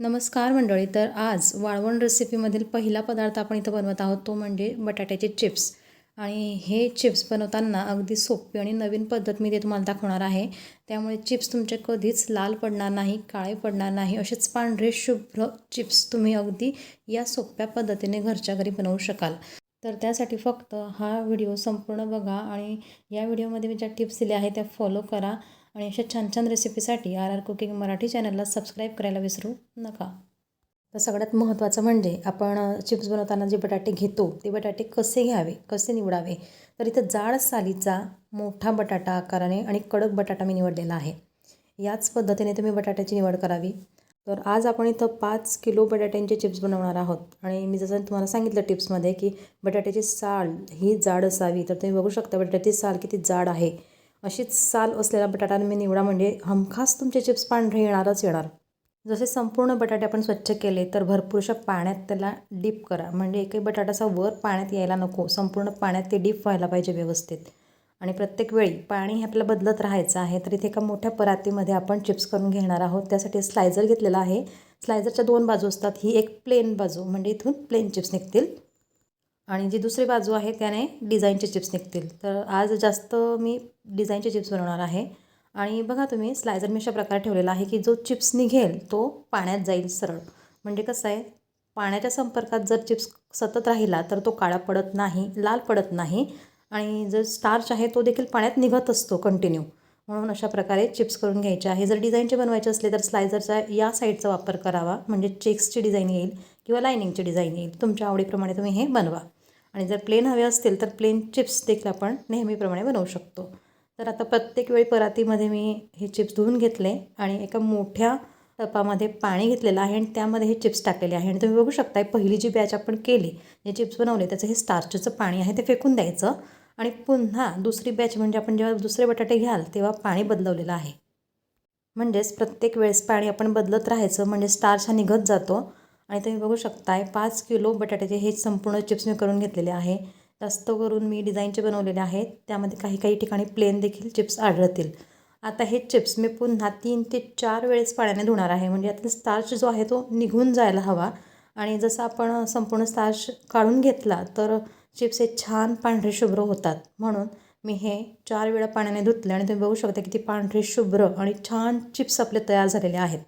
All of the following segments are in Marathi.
नमस्कार मंडळी तर आज वाळवण रेसिपीमधील पहिला पदार्थ आपण इथं बनवत आहोत तो म्हणजे बटाट्याचे चिप्स आणि हे चिप्स बनवताना अगदी सोपी आणि नवीन पद्धत मी ते तुम्हाला दाखवणार आहे. त्यामुळे चिप्स तुमचे कधीच लाल पडणार नाही काळे पडणार नाही असेच पांढरे शुभ्र चिप्स तुम्ही अगदी या सोप्या पद्धतीने घरच्या घरी बनवू शकाल. तर त्यासाठी फक्त हा व्हिडिओ संपूर्ण बघा आणि या व्हिडिओमध्ये मी ज्या टिप्स दिल्या आहेत त्या फॉलो करा. आणि अशा छान छान रेसिपीसाठी आर आर कुकिंग मराठी चॅनलला सबस्क्राईब करायला विसरू नका. तर सगळ्यात महत्त्वाचं म्हणजे आपण चिप्स बनवताना जे बटाटे घेतो ते बटाटे कसे घ्यावे कसे निवडावे? तर इथं जाड सालीचा मोठा बटाटा आकाराने आणि कडक बटाटा मी निवडलेला आहे. याच पद्धतीने तुम्ही बटाट्याची निवड करावी. तर आज आपण इथं पाच किलो बटाट्यांचे चिप्स बनवणार आहोत. आणि मी जसं तुम्हाला सांगितलं टिप्समध्ये की बटाट्याची साल ही जाड असावी. तर तुम्ही बघू शकता बटाट्याची साल किती जाड आहे. अशीच साल असलेला बटाटा मी निवडा म्हणजे हमखास तुमचे चिप्स पांढरे येणारच येणार. जसे संपूर्ण बटाटे आपण स्वच्छ केले तर भरपूरशा पाण्यात त्याला डीप करा. म्हणजे एकही बटाटाचा वर पाण्यात यायला नको. संपूर्ण पाण्यात ते डीप व्हायला पाहिजे व्यवस्थित. आणि प्रत्येक वेळी पाणी हे आपल्याला बदलत राहायचं आहे तर इथे एका मोठ्या परातीमध्ये आपण चिप्स करून घेणार आहोत. त्यासाठी स्लायझर घेतलेला आहे. स्लायझरच्या दोन बाजू असतात. ही एक प्लेन बाजू. म्हणजे इथून प्लेन चिप्स निघतील. आणि जी दुसरी बाजू आहे त्याने डिझाईनचे चिप्स निघतील. तर आज जास्त मी डिझाईनचे चिप्स बनवणार आहे. आणि बघा तुम्ही स्लायझर मी अशा प्रकारे ठेवलेला आहे की जो चिप्स निघेल तो पाण्यात जाईल सरळ. म्हणजे कसं आहे पाण्याच्या संपर्कात जर चिप्स सतत राहिला तर तो काळा पडत नाही लाल पडत नाही. आणि जर स्टार्च आहे तो देखील पाण्यात निघत असतो कंटिन्यू म्हणून अशा प्रकारे चिप्स करून घ्यायचे आहे. जर डिझाईनचे बनवायचे असले तर स्लायझरचा या साईडचा वापर करावा. म्हणजे चेक्सची डिझाईन येईल किंवा लायनिंगची डिझाईन येईल. तुमच्या आवडीप्रमाणे तुम्ही हे बनवा. आणि जर प्लेन हवे असतील तर प्लेन चिप्स देखील आपण नेहमीप्रमाणे बनवू शकतो. तर आता प्रत्येक वेळी परातीमध्ये मी हे चिप्स धुवून घेतले आणि एका मोठ्या टपामध्ये पाणी घेतलेलं आहे आणि त्यामध्ये हे चिप्स टाकलेले आहे. आणि तुम्ही बघू शकता पहिली जी बॅच आपण केली जे चिप्स बनवले त्याचं हे स्टार्चचं पाणी आहे ते फेकून द्यायचं. आणि पुन्हा दुसरी बॅच म्हणजे आपण जेव्हा दुसरे बटाटे घ्याल तेव्हा पाणी बदलवलेलं आहे. म्हणजेच प्रत्येक वेळेस पाणी आपण बदलत राहायचं म्हणजे स्टार्च हा निघत जातो. आणि तुम्ही बघू शकताय पाच किलो बटाट्याचे हे संपूर्ण चिप्स मी करून घेतलेले आहे. जास्त करून मी डिझाईनचे बनवलेले आहेत. त्यामध्ये काही काही ठिकाणी प्लेन देखील चिप्स आढळतील. आता हे चिप्स मी पुन्हा तीन ते चार वेळेस पाण्याने धुणार आहे. म्हणजे यातला स्टार्च जो आहे तो निघून जायला हवा. आणि जसं आपण संपूर्ण स्टार्च काढून घेतला तर चिप्स हे छान पांढरे शुभ्र होतात. म्हणून मी हे चार वेळा पाण्याने धुतले आणि तुम्ही बघू शकता की ती पांढरे शुभ्र आणि छान चिप्स आपले तयार झालेले आहेत.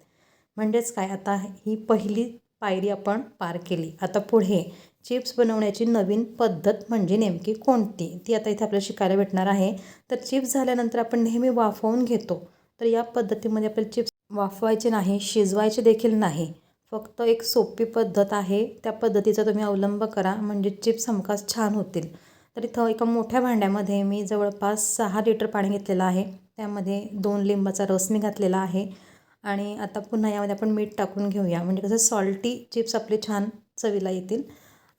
म्हणजेच काय आता ही पहिली पायरी आपण पार केली. आता पुढे चिप्स बनवण्याची नवीन पद्धत म्हणजे नेमकी कोणती? ती आता इथे आपल्याला शिकायला भेटणार आहे. तर चिप्स झाल्यानंतर आपण नेहमी वाफवून घेतो. तर या पद्धतीमध्ये आपल्याला चिप्स वाफवायचे नाही शिजवायचे देखील नाही. फक्त एक सोपी पद्धत आहे. त्या पद्धतीचा तुम्ही अवलंब करा. म्हणजे चिप्स हमखास छान होतील. तर इथं एका मोठ्या भांड्यामध्ये मी जवळपास सहा लिटर पाणी घेतलेलं आहे. त्यामध्ये दोन लिंबाचा रस मी घातलेला आहे. आणि आता पुन्हा यामध्ये आपण मीठ टाकून घेऊया. म्हणजे कसं सॉल्टी चिप्स आपले छान चवीला येतील.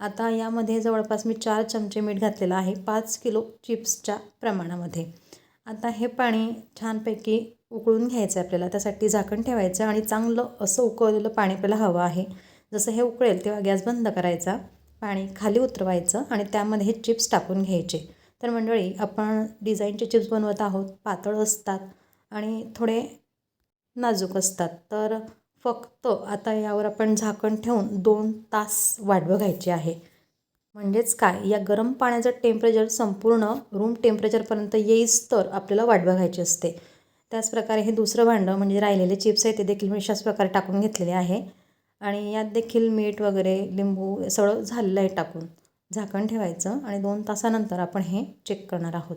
आता यामध्ये जवळपास मी चार चमचे मीठ घातलेलं आहे. पाच किलो चिप्सच्या प्रमाणामध्ये. आता हे पाणी छानपैकी उकळून घ्यायचं आहे आपल्याला. त्यासाठी झाकण ठेवायचं आणि चांगलं असं उकळलेलं पाणी आपल्याला हवं आहे. जसं हे उकळेल तेव्हा गॅस बंद करायचा. पाणी खाली उतरवायचं आणि त्यामध्ये हे चिप्स टाकून घ्यायचे. तर मंडळी आपण डिझाईनचे चिप्स बनवत आहोत. पातळ असतात. आणि थोडे नाजूक असतात. तर फक्त आता यावर आपण झाकण ठेवून दोन तास वाट बघायची आहे. म्हणजेच काय? या गरम पाण्याचं टेम्परेचर संपूर्ण रूम टेम्परेचरपर्यंत येईस तर आपल्याला वाट बघायची असते. त्याचप्रकारे हे दुसरं भांडं म्हणजे राहिलेले चिप्स आहे ते देखील मी अशाच प्रकारे टाकून घेतलेले आहे. आणि यात देखील मीठ वगैरे लिंबू सगळं झालेलं आहे टाकून. झाकण ठेवायचं आणि दोन तासानंतर आपण हे चेक करणार आहोत.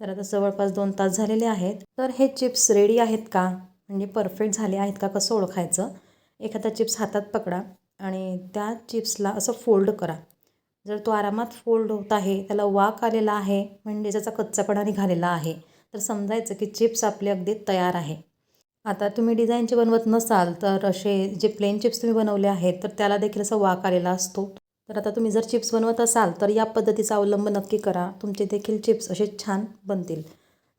तर आता जवळपास दोन तास झालेले आहेत. तर हे चिप्स रेडी आहेत का? म्हणजे परफेक्ट झाले आहेत का कसं ओळखायचं? एखादा चिप्स हातात पकडा आणि त्या चिप्सला असं फोल्ड करा. जर तो आरामात फोल्ड होत आहे त्याला वाक आलेला आहे म्हणजे त्याचा कच्चापणा निघालेला आहे तर समजायचं की चिप्स आपले अगदी तयार आहे. आता तुम्ही डिझाईनचे बनवत नसाल तर असे जे प्लेन चिप्स तुम्ही बनवले आहेत तर त्याला देखील असा वाक आलेला असतो. तर आता तुम्ही जर चिप्स बनवत असाल तर या पद्धतीचा अवलंब नक्की करा. तुमचे देखील चिप्स असे छान बनतील.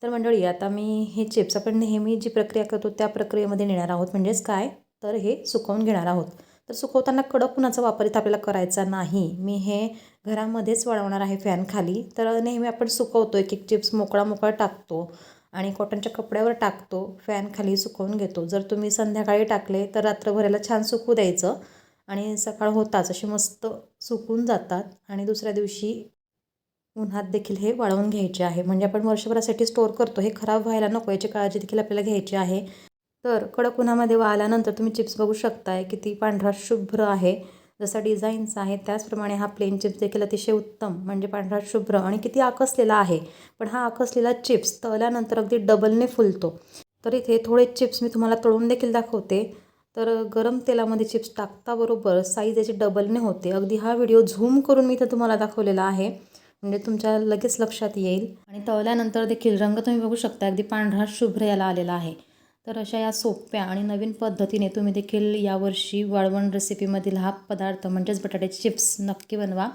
तर मंडळी आता मी हे चिप्स आपण नेहमी जी प्रक्रिया करतो त्या प्रक्रियेमध्ये नेणार आहोत. म्हणजेच काय? तर हे सुकवून घेणार आहोत. तर सुकवताना कडक उन्हाचा वापर इथं आपल्याला करायचा नाही. मी हे घरामध्येच वळवणार आहे फॅन खाली. तर नेहमी आपण सुकवतो एक एक चिप्स मोकळा मोकळा टाकतो आणि कॉटनच्या कपड्यावर टाकतो फॅन खाली सुकवून घेतो. जर तुम्ही संध्याकाळी टाकले तर रात्रभराला छान सुकू द्यायचं आणि सकाळ होताच असे मस्त सुकून जातात आणि दुसऱ्या दिवशी उन्हात देखील हे वाळवून घ्यायचे आहे. म्हणजे आपण वर्षभरासाठी स्टोअर करतो हे खराब व्हायला नको याची काळजी देखील आपल्याला घ्यायची आहे. तर कडक उन्हामध्ये वाळल्यानंतर तुम्ही चिप्स बघू शकताय किती पांढरा शुभ्र आहे. जसा डिझाईन्स आहे त्याचप्रमाणे हा प्लेन चिप्स देखील अतिशय उत्तम म्हणजे पांढरा शुभ्र आणि किती आकसलेला आहे. पण हा आकसलेला चिप्स तळल्यानंतर अगदी डबलने फुलतो. तर इथे थोडे चिप्स मी तुम्हाला तळून देखील दाखवते. तर गरम तेलामध्ये चिप्स टाकताबरोबर साईज याची डबलने होते. अगदी हा व्हिडिओ झूम करून मी इथं तुम्हाला दाखवलेला आहे. म्हणजे तुमच्या लगेच लक्षात येईल. आणि तळल्यानंतर देखील रंग तुम्ही बघू शकता अगदी पांढरा शुभ्र याला आलेला आहे. तर अशा या सोप्या आणि नवीन पद्धतीने तुम्ही देखील यावर्षी वाळवण रेसिपीमधील हा पदार्थ म्हणजेच बटाट्याचे चिप्स नक्की बनवा.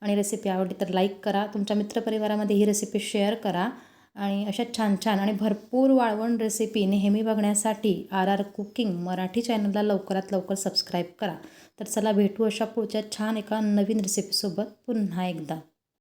आणि रेसिपी आवडली तर लाईक करा तुमच्या मित्रपरिवारामध्ये ही रेसिपी शेअर करा. आणि अशा छान छान आणि भरपूर वाळवण रेसिपी नेहमी बघण्यासाठी आर आर कुकिंग मराठी चॅनलला लवकरात लवकर सबस्क्राईब करा. तर चला भेटू अशा पुढच्या छान एका नवीन रेसिपीसोबत पुन्हा एकदा.